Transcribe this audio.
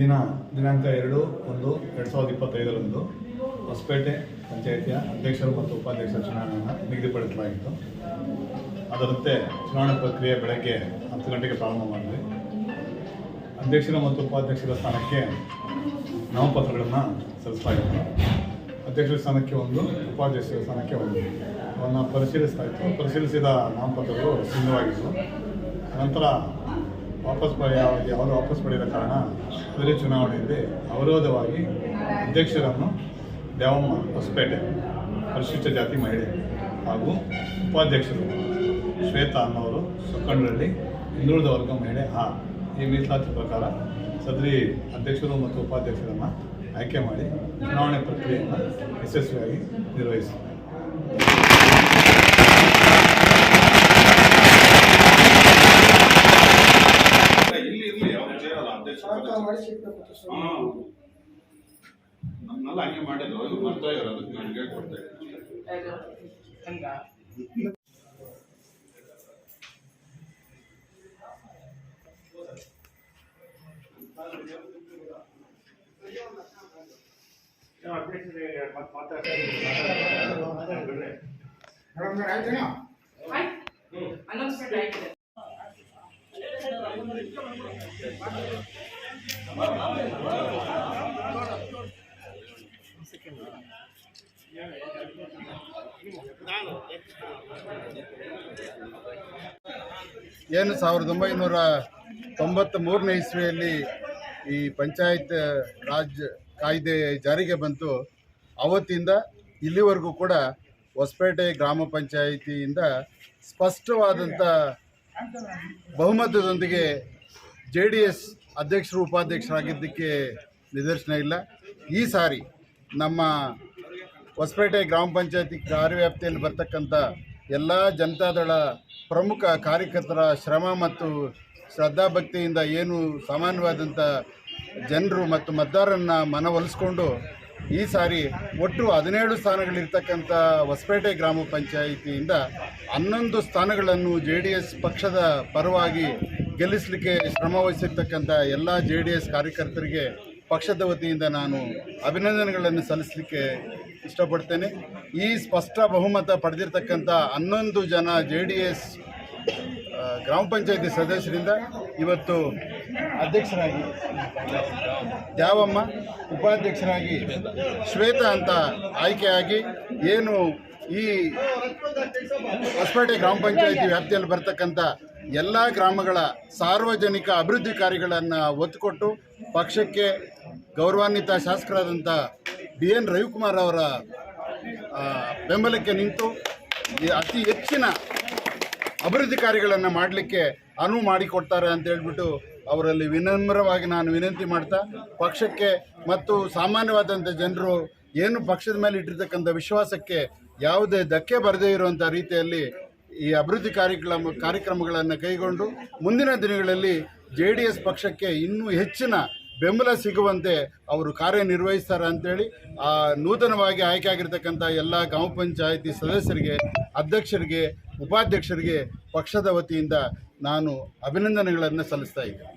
ದಿನ ದಿನಾಂಕ ಎರಡು ಒಂದು ಎರಡು ಸಾವಿರದ ಇಪ್ಪತ್ತೈದರಂದು ಹೊಸಪೇಟೆ ಪಂಚಾಯಿತಿಯ ಅಧ್ಯಕ್ಷರು ಮತ್ತು ಉಪಾಧ್ಯಕ್ಷರ ಚುನಾವಣೆಯನ್ನು ನಿಗದಿಪಡಿಸಲಾಗಿತ್ತು ಅದರಂತೆ ಚುನಾವಣಾ ಪ್ರಕ್ರಿಯೆ ಬೆಳಗ್ಗೆ ಹತ್ತು ಗಂಟೆಗೆ ಪ್ರಾರಂಭ ಮಾಡಿದ್ವಿ ಅಧ್ಯಕ್ಷರ ಮತ್ತು ಉಪಾಧ್ಯಕ್ಷರ ಸ್ಥಾನಕ್ಕೆ ನಾಮಪತ್ರಗಳನ್ನು ಸಲ್ಲಿಸಲಾಗಿತ್ತು. ಅಧ್ಯಕ್ಷರ ಸ್ಥಾನಕ್ಕೆ ಒಂದು, ಉಪಾಧ್ಯಕ್ಷರ ಸ್ಥಾನಕ್ಕೆ ಒಂದು. ಅವನ್ನು ಇತ್ತು. ಪರಿಶೀಲಿಸಿದ ನಾಮಪತ್ರಗಳು ಸಿದ್ಧವಾಗಿತ್ತು ನಂತರ ವಾಪಸ್ ಪಡೆಯ ಅವರು ವಾಪಸ್ ಪಡೆಯದ ಕಾರಣ ಅದೇ ಚುನಾವಣೆಯಲ್ಲಿ ಅವರೋಧವಾಗಿ ಅಧ್ಯಕ್ಷರನ್ನು ದೇವಮ್ಮ ಹೊಸಪೇಟೆ ಪರಿಶಿಷ್ಟ ಜಾತಿ ಮಹಿಳೆ ಹಾಗೂ ಉಪಾಧ್ಯಕ್ಷರು ಶ್ವೇತಾ ಅನ್ನೋರು ಸುಖಂಡರಲ್ಲಿ ಹಿಂದುಳಿದ ವರ್ಗ ಮಹಿಳೆ ಆ ಈ ಮೀಸಲಾತಿ ಪ್ರಕಾರ ಸದರಿ ಅಧ್ಯಕ್ಷರು ಮತ್ತು ಉಪಾಧ್ಯಕ್ಷರನ್ನು ಆಯ್ಕೆ ಮಾಡಿ ಚುನಾವಣೆ ಪ್ರಕ್ರಿಯೆಯನ್ನು ಯಶಸ್ವಿಯಾಗಿ ನಿರ್ವಹಿಸಿದ್ದಾರೆ. ಸೇರಲ್ಲ ಅಧ್ಯಕ್ಷ ನಮ್ನೆಲ್ಲ ಹಂಗೆ ಮಾಡಿದ್ರು ಇವ್ರು ಬರ್ತಾ ಇದಾರೆ ಅದಕ್ಕೆ ನನಗೆ ಕೊಡ್ತಾ ಇದ್ದೀನಿ ಅನ್ನೊಂದು ಆಯ್ತು ಏನು ಸಾವಿರದ ಒಂಬೈನೂರ ತೊಂಬತ್ತ ಮೂರನೇ ಇಸ್ವಿಯಲ್ಲಿ ಈ ಪಂಚಾಯತ್ ರಾಜ್ ಕಾಯ್ದೆ ಜಾರಿಗೆ ಬಂತು. ಅವತ್ತಿಂದ ಇಲ್ಲಿವರೆಗೂ ಕೂಡ ಹೊಸಪೇಟೆ ಗ್ರಾಮ ಪಂಚಾಯಿತಿಯಿಂದ ಸ್ಪಷ್ಟವಾದಂಥ ಬಹುಮತದೊಂದಿಗೆ ಜೆ ಡಿ ಎಸ್ ಅಧ್ಯಕ್ಷರು ಉಪಾಧ್ಯಕ್ಷರಾಗಿದ್ದಕ್ಕೆ ನಿದರ್ಶನ ಇಲ್ಲ. ಈ ಸಾರಿ ನಮ್ಮ ಹೊಸಪೇಟೆ ಗ್ರಾಮ ಪಂಚಾಯತಿ ಕಾರ್ಯವ್ಯಾಪ್ತಿಯಲ್ಲಿ ಬರ್ತಕ್ಕಂಥ ಎಲ್ಲ ಜನತಾದಳ ಪ್ರಮುಖ ಕಾರ್ಯಕರ್ತರ ಶ್ರಮ ಮತ್ತು ಶ್ರದ್ಧಾಭಕ್ತಿಯಿಂದ ಏನು ಸಾಮಾನ್ಯವಾದಂಥ ಜನರು ಮತ್ತು ಮತದಾರರನ್ನು ಮನವೊಲಿಸ್ಕೊಂಡು ಈ ಸಾರಿ ಒಟ್ಟು ಹದಿನೇಳು ಸ್ಥಾನಗಳಿರ್ತಕ್ಕಂಥ ಹೊಸಪೇಟೆ ಗ್ರಾಮ ಪಂಚಾಯಿತಿಯಿಂದ ಹನ್ನೊಂದು ಸ್ಥಾನಗಳನ್ನು ಜೆ ಡಿ ಎಸ್ ಪಕ್ಷದ ಪರವಾಗಿ ಗೆಲ್ಲಿಸಲಿಕ್ಕೆ ಶ್ರಮ ವಹಿಸಿರ್ತಕ್ಕಂಥ ಎಲ್ಲ ಜೆ ಡಿ ಎಸ್ ಕಾರ್ಯಕರ್ತರಿಗೆ ಪಕ್ಷದ ವತಿಯಿಂದ ನಾನು ಅಭಿನಂದನೆಗಳನ್ನು ಸಲ್ಲಿಸಲಿಕ್ಕೆ ಇಷ್ಟಪಡ್ತೇನೆ. ಈ ಸ್ಪಷ್ಟ ಬಹುಮತ ಪಡೆದಿರ್ತಕ್ಕಂಥ ಹನ್ನೊಂದು ಜನ ಜೆ ಡಿ ಎಸ್ ಗ್ರಾಮ ಪಂಚಾಯಿತಿ ಸದಸ್ಯರಿಂದ ಇವತ್ತು ಅಧ್ಯಕ್ಷರಾಗಿ ದ್ಯಾವಮ್ಮ ಉಪಾಧ್ಯಕ್ಷರಾಗಿ ಶ್ವೇತಾ ಅಂತ ಆಯ್ಕೆಯಾಗಿ ಏನು ಈ ಹೊಸಪೇಟೆ ಗ್ರಾಮ ಪಂಚಾಯಿತಿ ವ್ಯಾಪ್ತಿಯಲ್ಲಿ ಬರ್ತಕ್ಕಂಥ ಎಲ್ಲ ಗ್ರಾಮಗಳ ಸಾರ್ವಜನಿಕ ಅಭಿವೃದ್ಧಿ ಕಾರ್ಯಗಳನ್ನು ಒತ್ತುಕೊಟ್ಟು ಪಕ್ಷಕ್ಕೆ ಗೌರವಾನ್ವಿತ ಶಾಸಕರಾದಂಥ ಬಿ ಎನ್ ರವಿಕುಮಾರ್ ಅವರ ಬೆಂಬಲಕ್ಕೆ ನಿಂತು ಅತಿ ಹೆಚ್ಚಿನ ಅಭಿವೃದ್ಧಿ ಕಾರ್ಯಗಳನ್ನು ಮಾಡಲಿಕ್ಕೆ ಅನುವು ಮಾಡಿಕೊಡ್ತಾರೆ ಅಂತ ಹೇಳ್ಬಿಟ್ಟು ಅವರಲ್ಲಿ ವಿನಮ್ರವಾಗಿ ನಾನು ವಿನಂತಿ ಮಾಡ್ತಾ, ಪಕ್ಷಕ್ಕೆ ಮತ್ತು ಸಾಮಾನ್ಯವಾದಂಥ ಜನರು ಏನು ಪಕ್ಷದ ಮೇಲೆ ಇಟ್ಟಿರ್ತಕ್ಕಂಥ ವಿಶ್ವಾಸಕ್ಕೆ ಯಾವುದೇ ಧಕ್ಕೆ ಬರದೇ ಇರುವಂಥ ರೀತಿಯಲ್ಲಿ ಈ ಅಭಿವೃದ್ಧಿ ಕಾರ್ಯಕ್ರಮ, ಕಾರ್ಯಕ್ರಮಗಳನ್ನು ಕೈಗೊಂಡು ಮುಂದಿನ ದಿನಗಳಲ್ಲಿ ಜೆ ಡಿ ಎಸ್ ಪಕ್ಷಕ್ಕೆ ಇನ್ನೂ ಹೆಚ್ಚಿನ ಬೆಂಬಲ ಸಿಗುವಂತೆ ಅವರು ಕಾರ್ಯನಿರ್ವಹಿಸ್ತಾರೆ ಅಂತೇಳಿ ಆ ನೂತನವಾಗಿ ಆಯ್ಕೆ ಆಗಿರ್ತಕ್ಕಂಥ ಎಲ್ಲ ಗ್ರಾಮ ಪಂಚಾಯಿತಿ ಸದಸ್ಯರಿಗೆ, ಅಧ್ಯಕ್ಷರಿಗೆ, ಉಪಾಧ್ಯಕ್ಷರಿಗೆ, ಪಕ್ಷದ ವತಿಯಿಂದ ನಾನು ಅಭಿನಂದನೆಗಳನ್ನು ಸಲ್ಲಿಸ್ತಾ ಇದ್ದೇನೆ.